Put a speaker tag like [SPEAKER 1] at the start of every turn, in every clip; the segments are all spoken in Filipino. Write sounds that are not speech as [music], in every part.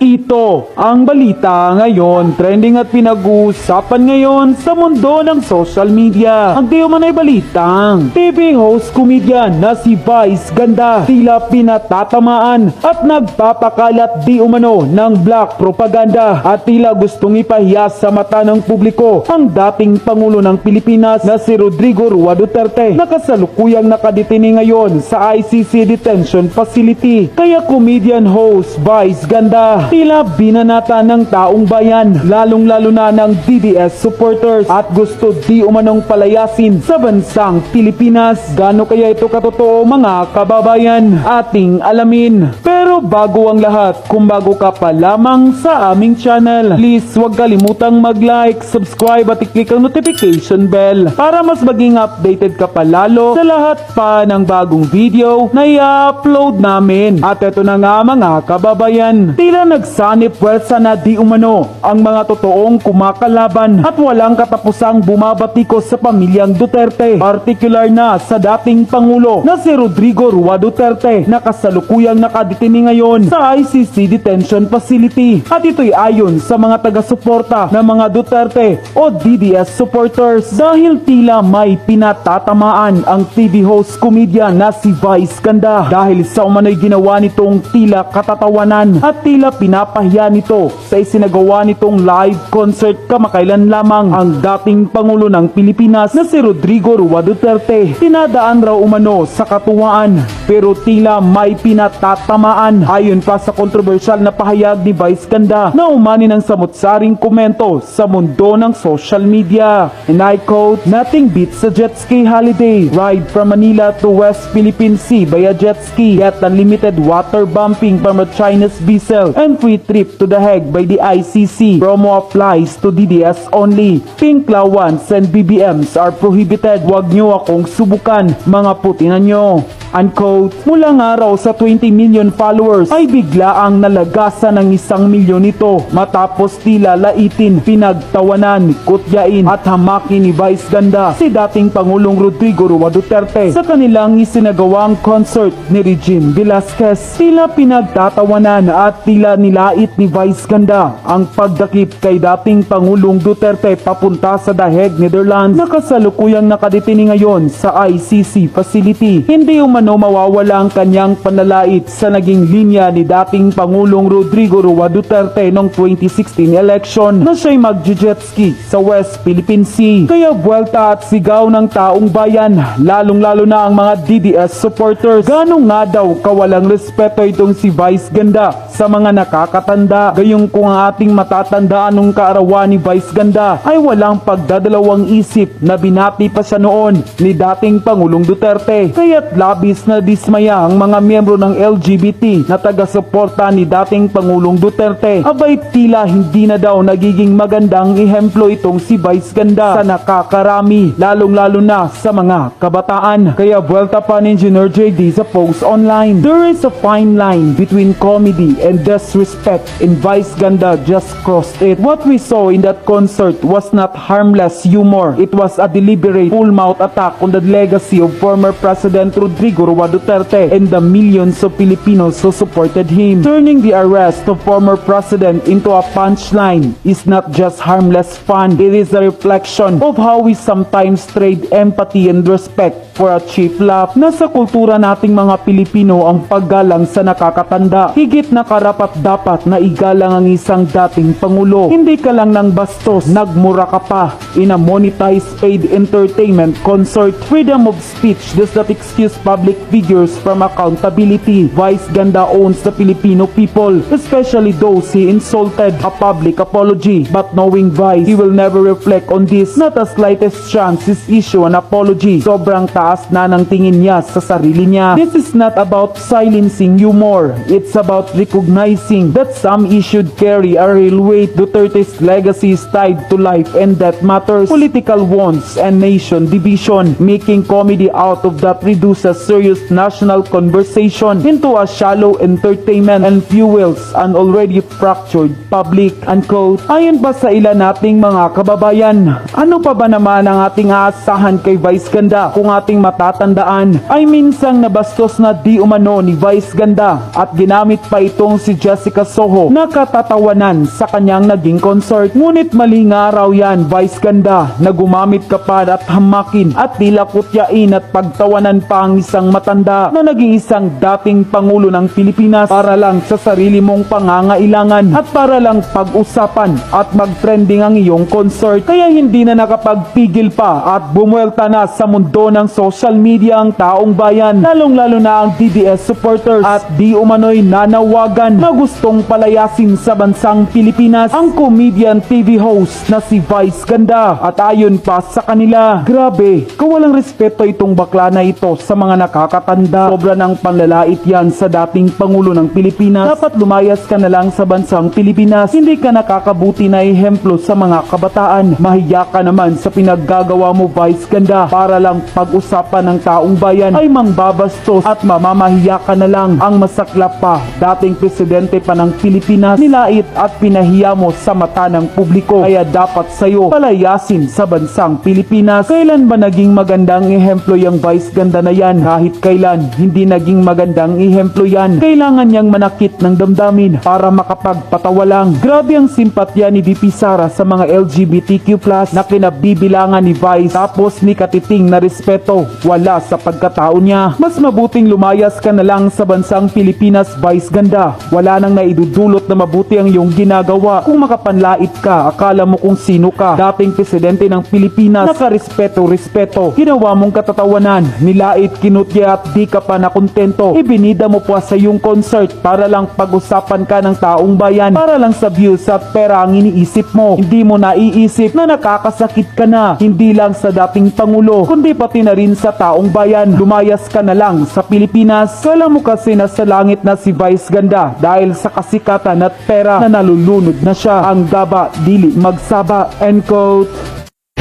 [SPEAKER 1] Ito ang balita ngayon, trending at pinag-uusapan ngayon sa mundo ng social media. Ang di umano'y balitang TV host comedian na si Vice Ganda tila pinatatamaan at nagpapakalat di umano ng black propaganda at tila gustong ipahiya sa mata ng publiko ang dating Pangulo ng Pilipinas na si Rodrigo Rua Duterte na kasalukuyang nakadetini ngayon sa ICC Detention Facility. Kaya comedian host Vice Ganda tila binanata ng taong bayan lalong-lalo na ng DDS supporters at gusto di umanong palayasin sa bansang Pilipinas. Gano kaya ito katotoo mga kababayan ating alamin. Pero bago ang lahat, kung bago ka pa lamang sa aming channel, please huwag kalimutang mag-like, subscribe at i-click ang notification bell para mas maging updated ka pa lalo sa lahat pa ng bagong video na i-upload namin. At ito na nga mga kababayan, tila nagsanip pwersa na di umano ang mga totoong kumakalaban at walang katapusang bumabatikos sa pamilyang Duterte. Partikular na sa dating Pangulo na si Rodrigo Rua Duterte na kasalukuyang nakadetini ngayon sa ICC Detention Facility. At ito'y ayon sa mga taga-suporta ng mga Duterte o DDS supporters dahil tila may pinatatamaan ang TV host comedian na si Vice Ganda dahil sa umano'y ginawa nitong tila katatawanan at tila pinapahiya nito sa isinagawa nitong live concert kamakailan lamang ang dating Pangulo ng Pilipinas na si Rodrigo Rua Duterte. Tinadaan raw umano sa katuwaan pero tila may pinatatamaan ayon pa sa kontrobersyal na pahayag ni Vice Ganda na umani ng samutsaring komento sa mundo ng social media. And I quote, Nothing beats a jet ski holiday. Ride from Manila to West Philippine Sea by a jet ski. Get unlimited water bumping from a Chinese vessel and free trip to The Hague by the ICC. Promo applies to DDS only. Pink lawans and BBMs are prohibited. Huwag nyo akong subukan, mga putinan nyo. Unquote. Mula nga raw sa 20 million followers ay bigla ang nalagasan ng isang milyon ito matapos tila laitin, pinagtawanan, kutyain at hamakin ni Vice Ganda si dating Pangulong Rodrigo Rua Duterte sa kanilang isinagawang concert ni Regine Velasquez. Tila pinagtatawanan at tila nilait ni Vice Ganda ang pagdakip kay dating Pangulong Duterte papunta sa The Hague, Netherlands na kasalukuyang nakadetini ngayon sa ICC facility. Hindi umano mawawala ang kanyang panalait sa naging linya ni dating Pangulong Rodrigo Rua Duterte noong 2016 election na siya'y magje-jet ski sa West Philippine Sea. Kaya buwelta at sigaw ng taong bayan, lalong-lalo na ang mga DDS supporters. Ganong nga daw kawalang respeto itong si Vice Ganda sa mga nakakatanda. Gayong kung ang ating matatandaan nung kaarawan ni Vice Ganda ay walang pagdadalawang isip na binati pa siya noon ni dating Pangulong Duterte. Kaya't labis na dismaya ang mga miyembro ng LGBT na taga-suporta ni dating Pangulong Duterte. Abay tila hindi na daw nagiging magandang ehemplo itong si Vice Ganda sa nakakarami, lalong-lalo na sa mga kabataan. Kaya buwelta pa ni Engineer JD sa post online. There is a fine line between comedy and disrespect and Vice Ganda just crossed it. What we saw in that concert was not harmless humor. It was a deliberate full-mouth attack on the legacy of former President Rodrigo Rua Duterte and the millions of Filipinos who supported him. Turning the arrest of former president into a punchline is not just harmless fun. It is a reflection of how we sometimes trade empathy and respect for a cheap laugh. Nasa kultura nating mga Pilipino ang paggalang sa nakakatanda. Higit na karapat dapat na igalang ang isang dating pangulo. Hindi ka lang ng bastos, nagmura ka pa in a monetized paid entertainment concert. Freedom of speech does not excuse public figures from accountability. Vice Ganda owns the Filipino people, especially those he insulted. A public apology. But knowing Vice, he will never reflect on this. Not a slightest chance is issue an apology. Sobrang taas na ng tingin niya sa sarili niya. This is not about silencing humor. It's about recognizing that some issues should carry a real weight. Duterte's legacy is tied to life and death matters, political wants, and nation division. Making comedy out of that reduces serious national conversation into a shallow entertainment and fuels an already fractured public. Unquote. Ayon pa sa ilan nating mga kababayan, ano pa ba naman ang ating aasahan kay Vice Ganda kung ating ating matatandaan ay minsang nabastos na di umano ni Vice Ganda at ginamit pa itong si Jessica Soho na katatawanan sa kanyang naging concert. Ngunit mali nga raw yan Vice Ganda na gumamit ka pa at hamakin at tila at pagtawanan pa ang isang matanda na naging isang dating Pangulo ng Pilipinas para lang sa sarili mong pangangailangan at para lang pag-usapan at mag-trending ang iyong concert. Kaya hindi na nakapagpigil pa at bumuelta na sa mundo ng social media ang taong bayan, lalong-lalo na ang DDS supporters at di umano'y nanawagan na gustong palayasin sa bansang Pilipinas ang comedian TV host na si Vice Ganda. At ayon pa sa kanila, grabe, kawalang respeto itong bakla na ito sa mga nakakatanda. Sobra ng panlalait yan sa dating Pangulo ng Pilipinas. Dapat lumayas ka na lang sa bansang Pilipinas. Hindi ka nakakabuti na ehemplo sa mga kabataan. Mahiya ka naman sa pinaggagawa mo Vice Ganda para lang pag-usapan ng taong bayan ay mangbabastos at mamamahiya ka na lang. Ang masaklap pa, dating presidente pa ng Pilipinas, nilait at pinahiya mo sa mata ng publiko. Kaya dapat sa'yo palayasin sa bansang Pilipinas. Kailan ba naging magandang ehemplo yung Vice Ganda na yan? Kahit kailan, hindi naging magandang ehemplo yan. Kailangan niyang manakit ng damdamin para makapagpatawa lang. Grabe ang simpatya ni VP Sara sa mga LGBTQ+, na kinabibilangan ni Vice tapos ni katiting na respeto wala sa pagkatao niya. Mas mabuting lumayas ka na lang sa bansang Pilipinas Vice Ganda. Wala nang naidudulot na mabuti ang iyong ginagawa. Kung makapanlait ka, akala mo kung sino ka. Dating presidente ng Pilipinas, nakarespeto-respeto. Ginawa mong katatawanan, nilait, kinutya at di ka pa nakontento. Ibinida mo pa sa iyong concert para lang pag-usapan ka ng taong bayan. Para lang sa views at pera ang iniisip mo. Hindi mo naiisip na nakakasakit ka na. Hindi lang sa dating Pangulo, kundi pati na rin sa taong bayan. Lumayas ka na lang sa Pilipinas. Kala mo kasi nasa langit na si Vice Ganda dahil sa kasikatan at pera na nalulunod na siya. Ang gaba, dili magsaba. End quote.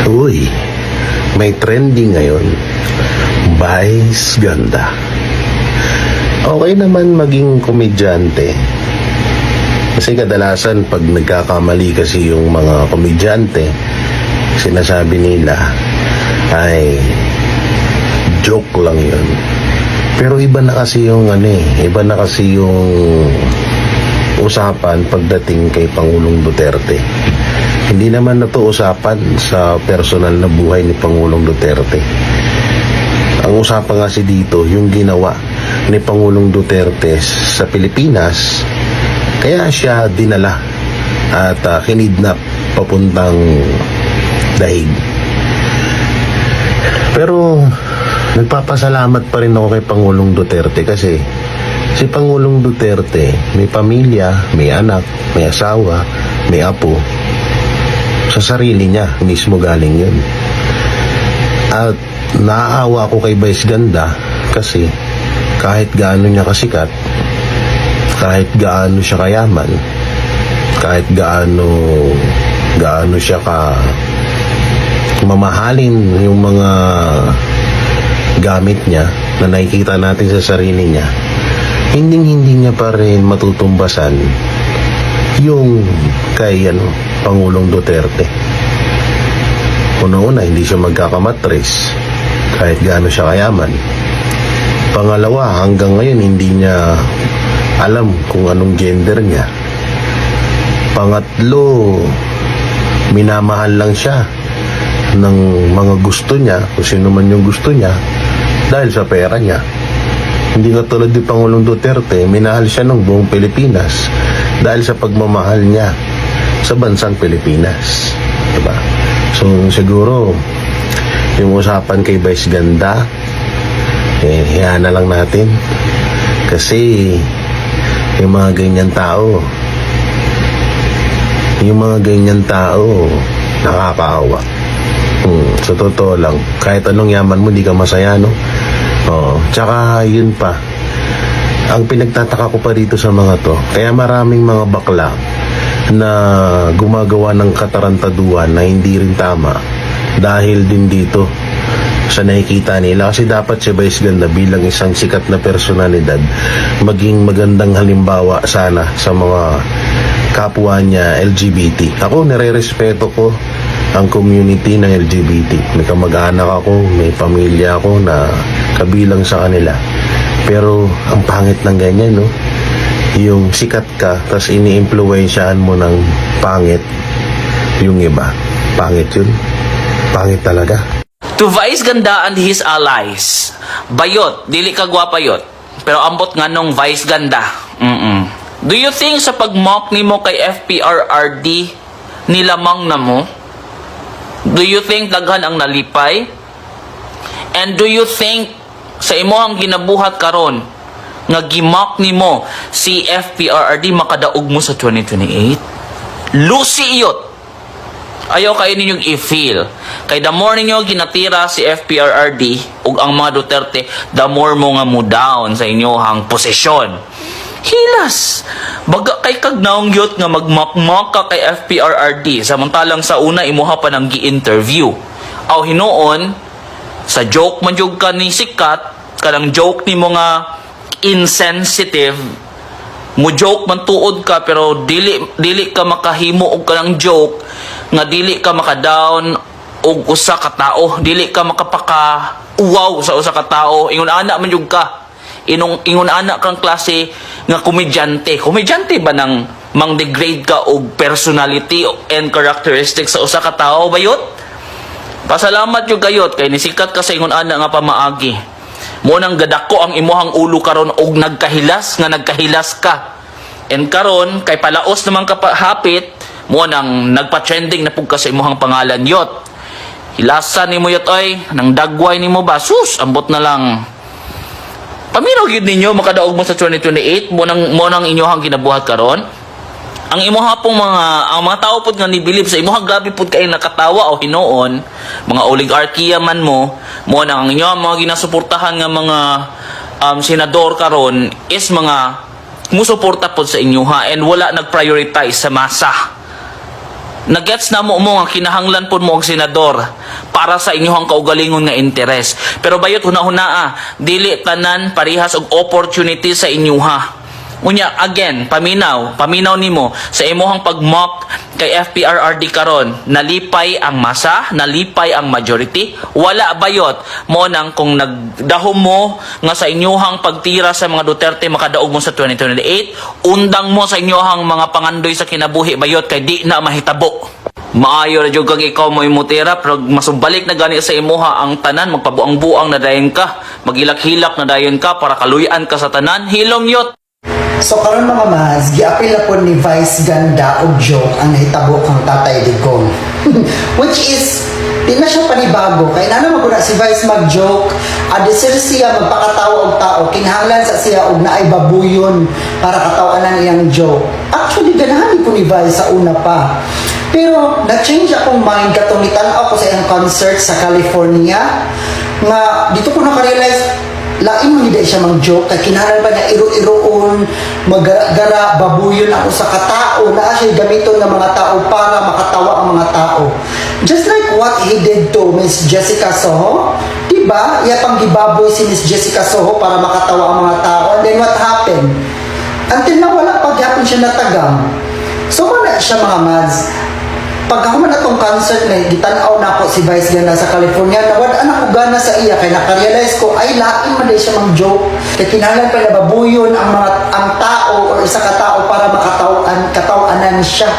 [SPEAKER 2] Uy, may trending ngayon. Vice ganda. Okay naman maging komedyante. Kasi kadalasan pag nagkakamali kasi yung mga komedyante, sinasabi nila ay joke lang yun. Pero iba na kasi yung ano eh, iba na kasi yung usapan pagdating kay Pangulong Duterte. Hindi naman na to usapan sa personal na buhay ni Pangulong Duterte. Ang usapan kasi dito, yung ginawa ni Pangulong Duterte sa Pilipinas, kaya siya dinala at uh, kinidnap papuntang dahig. Pero nagpapasalamat pa rin ako kay Pangulong Duterte kasi si Pangulong Duterte may pamilya, may anak, may asawa, may apo. Sa sarili niya mismo galing yun. At naaawa ko kay Vice Ganda kasi kahit gaano niya kasikat, kahit gaano siya kayaman, kahit gaano gaano siya ka mamahalin yung mga gamit niya na nakikita natin sa sarili niya, hindi hindi niya pa rin matutumbasan yung kay ano, Pangulong Duterte. Una-una, hindi siya magkakamatres kahit gaano siya kayaman. Pangalawa, hanggang ngayon hindi niya alam kung anong gender niya. Pangatlo, minamahal lang siya ng mga gusto niya, kung sino man yung gusto niya, dahil sa pera niya. Hindi katulad ni Pangulong Duterte, minahal siya ng buong Pilipinas dahil sa pagmamahal niya sa bansang Pilipinas. Diba? So, siguro, yung usapan kay Vice Ganda, eh, hiya na lang natin. Kasi, yung mga ganyan tao, yung mga ganyan tao, nakakaawa. Hmm, sa totoo lang, kahit anong yaman mo, di ka masaya, no? Oo. Tsaka, yun pa, ang pinagtataka ko pa dito sa mga to, kaya maraming mga bakla na gumagawa ng katarantaduan na hindi rin tama dahil din dito sa nakikita nila kasi dapat si Vice Ganda bilang isang sikat na personalidad maging magandang halimbawa sana sa mga kapwa niya LGBT. Ako nire-respeto ko ang community ng LGBT. May kamag-anak ako, may pamilya ako na kabilang sa kanila. Pero ang pangit ng ganyan, no? Yung sikat ka, tapos ini-impluensyahan mo ng pangit yung iba. Pangit yun. Pangit talaga.
[SPEAKER 3] To Vice Ganda and his allies. Bayot, dili ka gwapa yot. Pero ambot nga nung Vice Ganda. Mm-mm. Do you think sa pag-mock ni mo kay FPRRD, nilamang na mo? Do you think daghan ang nalipay? And do you think sa imohang ginabuhat karon nga gimak nimo si FPRRD makadaog mo sa 2028? Lucy iyot! Ayaw kayo ninyong i-feel. Kay the more ninyo ginatira si FPRRD ug ang mga Duterte, the more mo nga mo down sa inyohang posisyon. Hilas! Baga kay kag naong yot nga magmakmak ka kay FPRRD samantalang sa una imuha pa ng gi-interview. Aw hinuon, sa joke man jud ka ni sikat, kanang joke ni mo nga insensitive, mo joke man tuod ka pero dili dili ka makahimo og kanang joke nga dili ka maka-down og usa ka tao dili ka makapaka uwaw sa usa ka tao. Ingon ana man jud ka. Inong ingon ana kang klase nga komedyante. Komedyante ba nang mang degrade ka og personality and characteristics sa usa ka tao bayot pasalamat yung gayot kay nisikat ka sa ingon ana nga pamaagi. Mo nang gadako ang imuhang ulo karon og nagkahilas nga nagkahilas ka. And karon kay palaos naman ka hapit mo nang nagpa-trending na pug ka sa imuhang pangalan yot. Hilasan nimo yot oy. Nang dagway nimo ba? Sus ambot na lang. Paminaw gyud ninyo makadaog mo sa 2028 mo nang mo nang inyohang ginabuhat karon ang imuha pong mga ang mga tao pud nga nibilib sa imuha grabe pud kay nakatawa o hinuon mga oligarkiya man mo mo nang ang inyo mga ginasuportahan nga mga um, senador karon is mga musuporta pod sa inyuha and wala nag-prioritize sa masa Nagets na mo mo nga kinahanglan po mo og senador para sa inyong kaugalingon nga interes. Pero bayot huna-huna ah, dili tanan parihas og opportunity sa inyuha. Unya again, paminaw, paminaw nimo sa imuhang pag-mock kay FPRRD karon, nalipay ang masa, nalipay ang majority, wala bayot mo nang kung nagdahom mo nga sa inyuhang pagtira sa mga Duterte makadaog mo sa 2028, undang mo sa inyuhang mga pangandoy sa kinabuhi bayot kay di na mahitabo. Maayo na jud kang ikaw mo imutira pero masumbalik na gani sa imuha ang tanan magpabuang-buang na dayon ka, magilak-hilak na dayon ka para kaluyan ka sa tanan, hilom yot.
[SPEAKER 4] So karon mga mas, giapil po ni Vice Ganda og joke ang nahitabo kang Tatay Digong. [laughs] Which is di na siya panibago kay nana maguna si Vice mag-joke, adisir siya magpakatawa og tao, kinahanglan sa siya og naay babuyon para katawanan iyang joke. Actually ganahan ko ni Vice sa una pa. Pero na-change akong mind katong nitan-aw ko sa iyang concert sa California nga dito ko naka-realize lain mo hindi siya mang joke kay kinahanglan ba niya iro-iroon magara babuyon ako sa katao. Na siya gamiton ng mga tao para makatawa ang mga tao. Just like what he did to Miss Jessica Soho diba? Iya pang gibaboy si Miss Jessica Soho para makatawa ang mga tao. And then what happened? Until na wala pa siya natagam. So wala siya mga mads pag ako man atong concert na gitanaw na ako si Vice Ganda sa California nawad anak ko gana sa iya kay nakarealize ko ay lain man siya mang joke. Kay kinahanglan pa na babuyon ang mga ang tao or isa ka tao para makatawan katawanan siya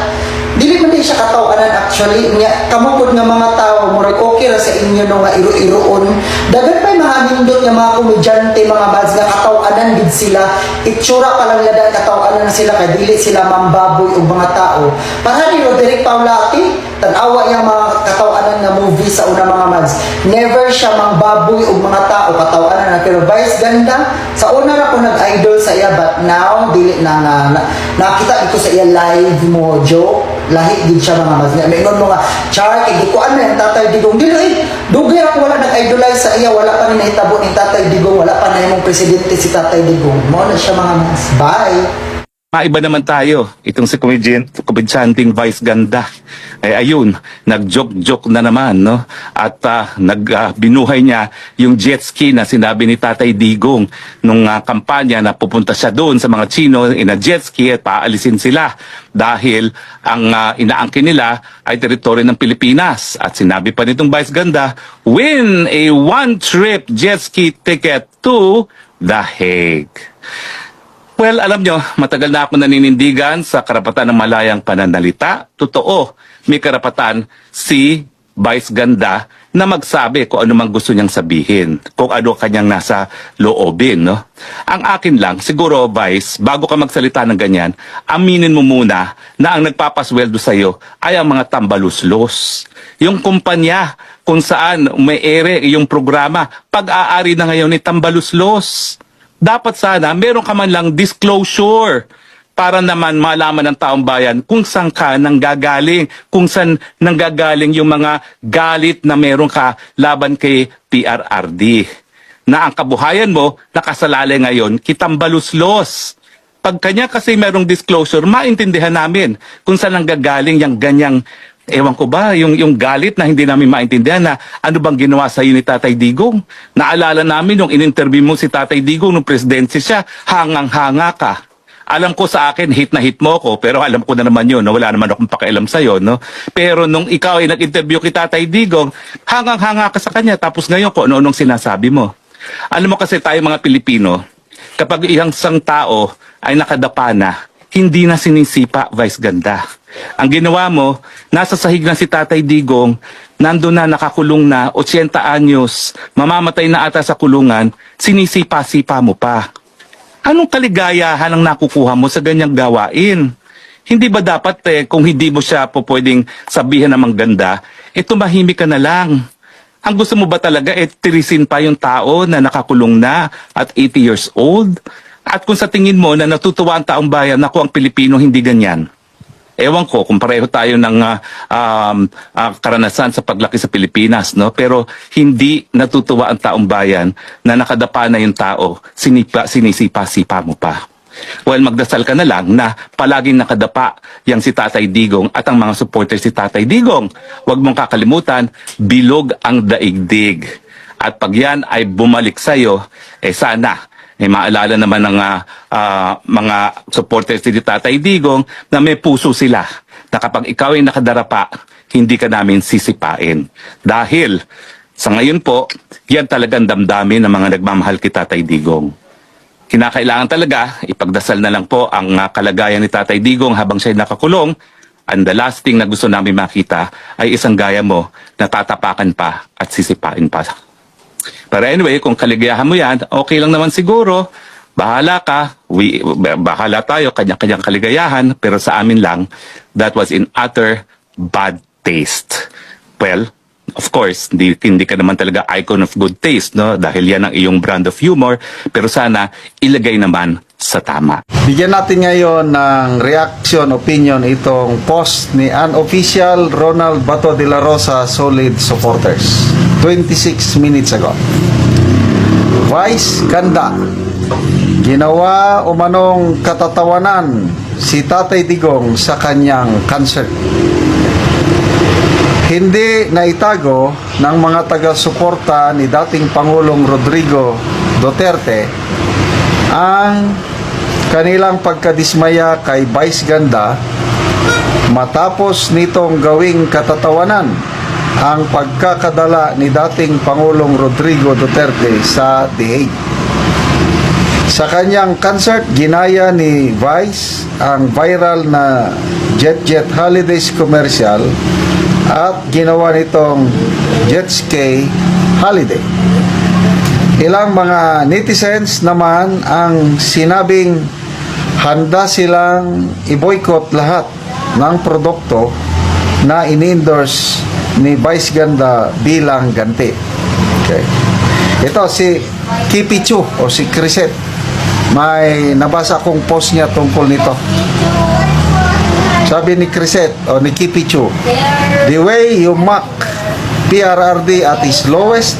[SPEAKER 4] dili man siya katawanan actually. Nya kamukod nga mga tao murag okay ra sa inyo no nga iro-iroon dagan pa mga nindot nga mga komedyante mga bands nga katawanan gid sila. Itsura pa lang ladan katawanan na sila kay dili sila mambaboy og mga tao. Para ni Roderick Paulati tanawa yung mga katawanan na movie sa una mga mads never siya mangbaboy og mga tao katawanan na. Pero Vice ganda sa una ra ko nag-idol sa iya but now dili na nga na, nakita ko sa iya live mo joke lahi gid siya mga may mo nga char kay gikuan na yung tatay digong dili eh. Dugay ako wala nag-idolize sa iya wala pa ni nahitabo ni tatay digong wala pa na imong presidente si tatay digong mo na siya mga mads bye
[SPEAKER 5] Maiba naman tayo. Itong si comedian, komedyanting Vice Ganda. Eh ayun, nag-joke-joke na naman, no? At ah, nag-binuhay niya yung jet ski na sinabi ni Tatay Digong nung ah, kampanya na pupunta siya doon sa mga Chino in a jet ski at paalisin sila dahil ang ah, inaangkin nila ay teritoryo ng Pilipinas. At sinabi pa nitong Vice Ganda, win a one-trip jet ski ticket to The Hague. Well, alam nyo, matagal na ako naninindigan sa karapatan ng malayang pananalita. Totoo, may karapatan si Vice Ganda na magsabi kung ano mang gusto niyang sabihin, kung ano kanyang nasa loobin. No? Ang akin lang, siguro Vice, bago ka magsalita ng ganyan, aminin mo muna na ang nagpapasweldo sa'yo ay ang mga tambaluslos. Yung kumpanya kung saan may ere yung programa, pag-aari na ngayon ni tambaluslos dapat sana meron ka man lang disclosure para naman malaman ng taong bayan kung saan ka nanggagaling, kung saan nanggagaling yung mga galit na meron ka laban kay PRRD. Na ang kabuhayan mo nakasalalay ngayon kitambaluslos. Pag kanya kasi merong disclosure, maintindihan namin kung saan nanggagaling yung ganyang Ewan ko ba, yung, yung galit na hindi namin maintindihan na ano bang ginawa sa iyo ni Tatay Digong. Naalala namin nung in-interview mo si Tatay Digong nung presidente siya, hangang-hanga ka. Alam ko sa akin, hit na hit mo ko, pero alam ko na naman yun, no? wala naman akong pakialam sa'yo. No? Pero nung ikaw ay nag-interview kay Tatay Digong, hangang-hanga ka sa kanya, tapos ngayon ko ano-anong sinasabi mo. Alam mo kasi tayo mga Pilipino, kapag iyang sang tao ay nakadapa na, hindi na sinisipa, Vice Ganda. Ang ginawa mo, nasa sahig na si Tatay Digong, nando na nakakulong na, 80 anyos, mamamatay na ata sa kulungan, sinisipa-sipa mo pa. Anong kaligayahan ang nakukuha mo sa ganyang gawain? Hindi ba dapat eh, kung hindi mo siya po pwedeng sabihan ng ganda, eh tumahimik ka na lang. Ang gusto mo ba talaga eh tirisin pa yung tao na nakakulong na at 80 years old? At kung sa tingin mo na natutuwa ang taong bayan na ang Pilipino hindi ganyan, ewan ko kung pareho tayo ng ah, um, ah, karanasan sa paglaki sa Pilipinas, no? Pero hindi natutuwa ang taong bayan na nakadapa na yung tao, sinipa, sinisipa-sipa mo pa. Well, magdasal ka na lang na palaging nakadapa yang si Tatay Digong at ang mga supporters si Tatay Digong. Huwag mong kakalimutan, bilog ang daigdig. At pag yan ay bumalik sa'yo, eh sana eh, maalala naman ng ah, mga supporters ni Tatay Digong na may puso sila na kapag ikaw ay nakadarapa, hindi ka namin sisipain. Dahil sa ngayon po, yan talagang damdamin ng mga nagmamahal kay Tatay Digong. Kinakailangan talaga, ipagdasal na lang po ang ah, kalagayan ni Tatay Digong habang siya nakakulong. And the last thing na gusto namin makita ay isang gaya mo na tatapakan pa at sisipain pa. Pero anyway, kung kaligayahan mo yan, okay lang naman siguro. Bahala ka. We, bahala tayo, kanya-kanyang kaligayahan. Pero sa amin lang, that was in utter bad taste. Well, of course, hindi, hindi ka naman talaga icon of good taste, no? Dahil yan ang iyong brand of humor. Pero sana, ilagay naman sa tama.
[SPEAKER 6] Bigyan natin ngayon ng reaction, opinion itong post ni unofficial Ronald Bato de la Rosa Solid Supporters 26 minutes ago. Vice Ganda Ginawa umanong katatawanan si Tatay Digong sa kanyang concert. Hindi naitago ng mga taga-suporta ni dating Pangulong Rodrigo Duterte ang kanilang pagkadismaya kay Vice Ganda matapos nitong gawing katatawanan ang pagkakadala ni dating Pangulong Rodrigo Duterte sa Hague. Sa kanyang concert, ginaya ni Vice ang viral na Jet Jet Holidays commercial at ginawa nitong Jet Ski Holiday. Ilang mga netizens naman ang sinabing handa silang i-boycott lahat ng produkto na in-endorse ni Vice Ganda bilang ganti. Okay. Ito si Kipi Chu o si Criset. May nabasa kong post niya tungkol nito. Sabi ni Criset o ni Kipi Chu, The way you mock PRRD at its lowest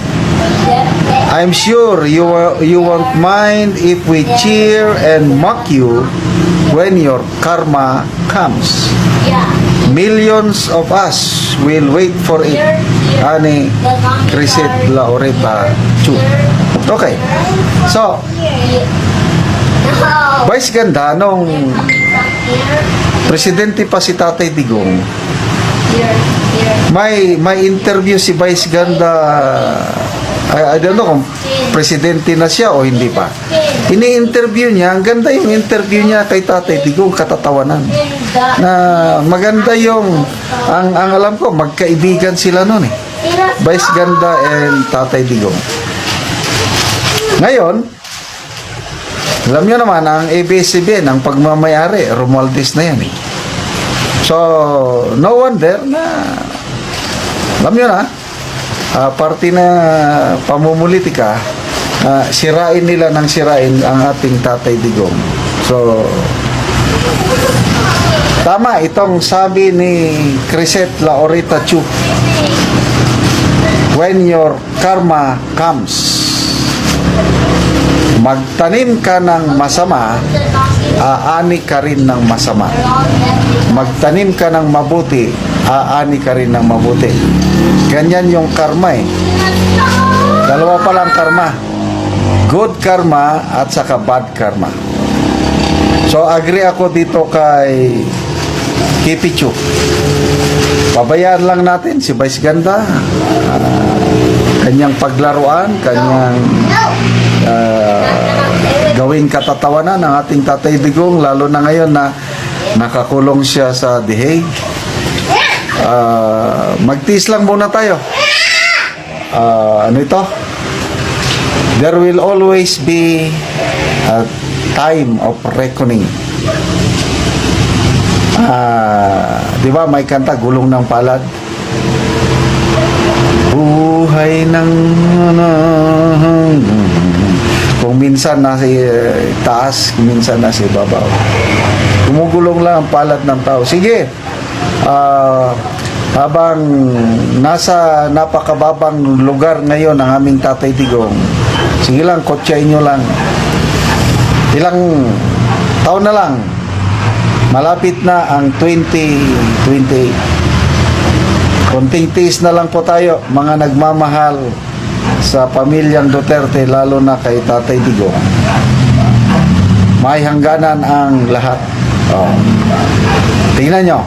[SPEAKER 6] I'm sure you, you won't mind if we cheer and mock you when your karma comes. Millions of us will wait for it. Ani Crisette Laureta Chu. Okay. So, Vice ganda nung presidente pa si Tatay Digong. May may interview si Vice Ganda I, I don't know kung presidente na siya o hindi pa. Ini-interview niya, ang ganda yung interview niya kay Tatay Digong, katatawanan. Na maganda yung, ang, ang alam ko, magkaibigan sila noon eh. Vice Ganda and Tatay Digong. Ngayon, alam nyo naman, ang ABS-CBN, ang pagmamayari, Romualdez na yan eh. So, no wonder na, alam nyo na, ah, parte na pamumulitika, ah, sirain nila ng sirain ang ating tatay digong. So, tama itong sabi ni Crisette Laurita Chu, when your karma comes, magtanim ka ng masama, aani ka rin ng masama. Magtanim ka ng mabuti, aani ka rin ng mabuti. Ganyan yung karma eh. Dalawa pa lang karma. Good karma at saka bad karma. So agree ako dito kay Kipichu. Pabayaan lang natin si Vice Ganda. Ah, kanyang paglaruan, kanyang ah, gawing katatawanan ng ating Tatay Digong lalo na ngayon na nakakulong siya sa The Hague. Ah, magtiis lang muna tayo. Ah, ano ito? There will always be a time of reckoning. Ah, 'di ba may kanta gulong ng palad? Buhay ng kung minsan nasa eh, taas, kung minsan nasa ibabaw. Gumugulong lang ang palad ng tao. Sige, ah, habang nasa napakababang lugar ngayon ang aming tatay Tigong, sige lang, kotsain nyo lang. Ilang taon na lang, malapit na ang 2028. Konting tiis na lang po tayo, mga nagmamahal sa pamilyang Duterte, lalo na kay Tatay Digo. May hangganan ang lahat. Oh. Tingnan nyo,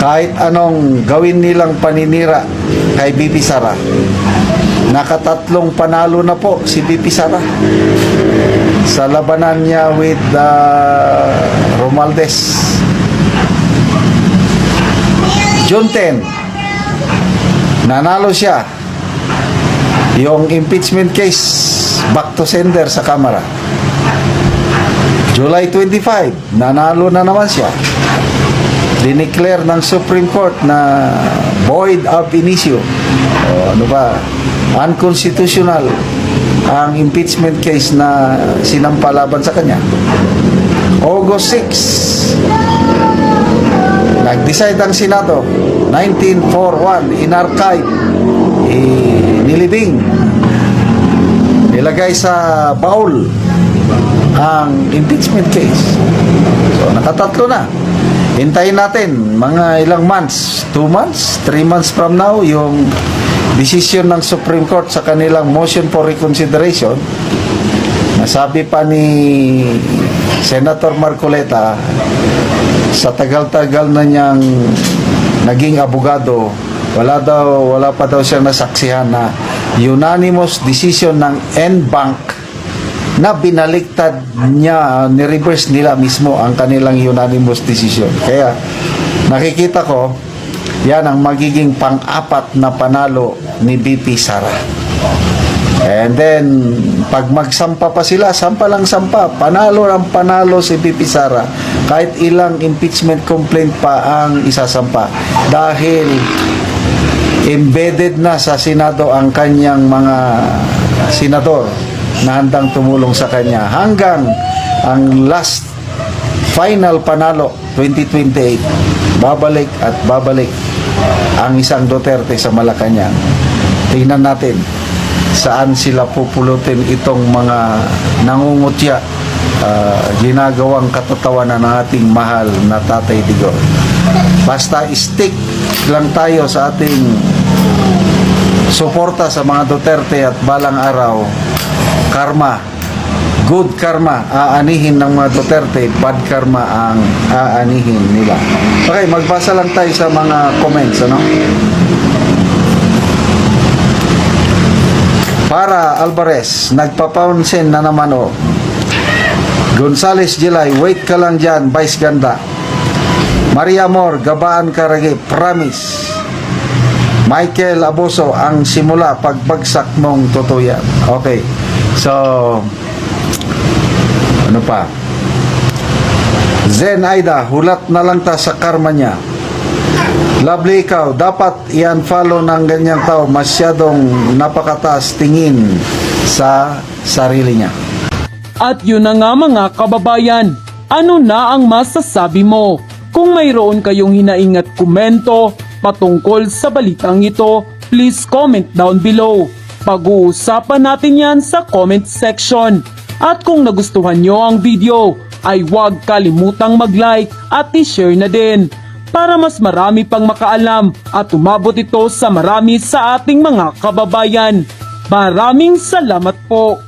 [SPEAKER 6] kahit anong gawin nilang paninira kay Bibi Sara, nakatatlong panalo na po si Bibi Sara sa labanan niya with uh, Romualdez. June 10, nanalo siya yung impeachment case back to sender sa Kamara. July 25, nanalo na naman siya. Dineclare ng Supreme Court na void ab initio. O ano ba? Unconstitutional ang impeachment case na sinampalaban sa kanya. August 6, nag-decide ang Senado, 1941, in-archive, eh, nilibing, nilagay sa baul ang impeachment case. So, nakatatlo na. Hintayin natin mga ilang months, 2 months, 3 months from now, yung decision ng Supreme Court sa kanilang motion for reconsideration. Nasabi pa ni Senator Marcoleta sa tagal-tagal na niyang naging abogado, wala daw wala pa daw siyang nasaksihan na unanimous decision ng NBank na binaliktad niya, ni-reverse nila mismo ang kanilang unanimous decision. Kaya nakikita ko, yan ang magiging pang-apat na panalo ni BP Sara. And then, pag magsampa pa sila, sampa lang sampa, panalo ang panalo si BP Sara. Kahit ilang impeachment complaint pa ang isasampa. Dahil embedded na sa Senado ang kanyang mga senador na handang tumulong sa kanya hanggang ang last final panalo 2028 babalik at babalik ang isang Duterte sa Malacanang tingnan natin saan sila pupulutin itong mga nangungutya ah, ginagawang katatawanan ng ating mahal na Tatay Digong. Basta stick lang tayo sa ating suporta sa mga Duterte at balang araw, karma, good karma, aanihin ng mga Duterte, bad karma ang aanihin nila. Okay, magbasa lang tayo sa mga comments, ano? Para Alvarez, nagpapaunsin na naman o. Gonzales Gilay, wait ka lang dyan, Vice Ganda. Maria Mor, gabaan ka ragi, promise. Michael Abuso, ang simula pagbagsak mong tutuyan. Okay. So, ano pa? Zen Aida, hulat na lang ta sa karma niya. Lovely ikaw, dapat i-unfollow ng ganyang tao masyadong napakataas tingin sa sarili niya.
[SPEAKER 1] At yun na nga mga kababayan, ano na ang masasabi mo? Kung mayroon kayong hinaing at komento patungkol sa balitang ito, please comment down below. Pag-uusapan natin yan sa comment section. At kung nagustuhan nyo ang video, ay huwag kalimutang mag-like at i-share na din para mas marami pang makaalam at umabot ito sa marami sa ating mga kababayan. Maraming salamat po!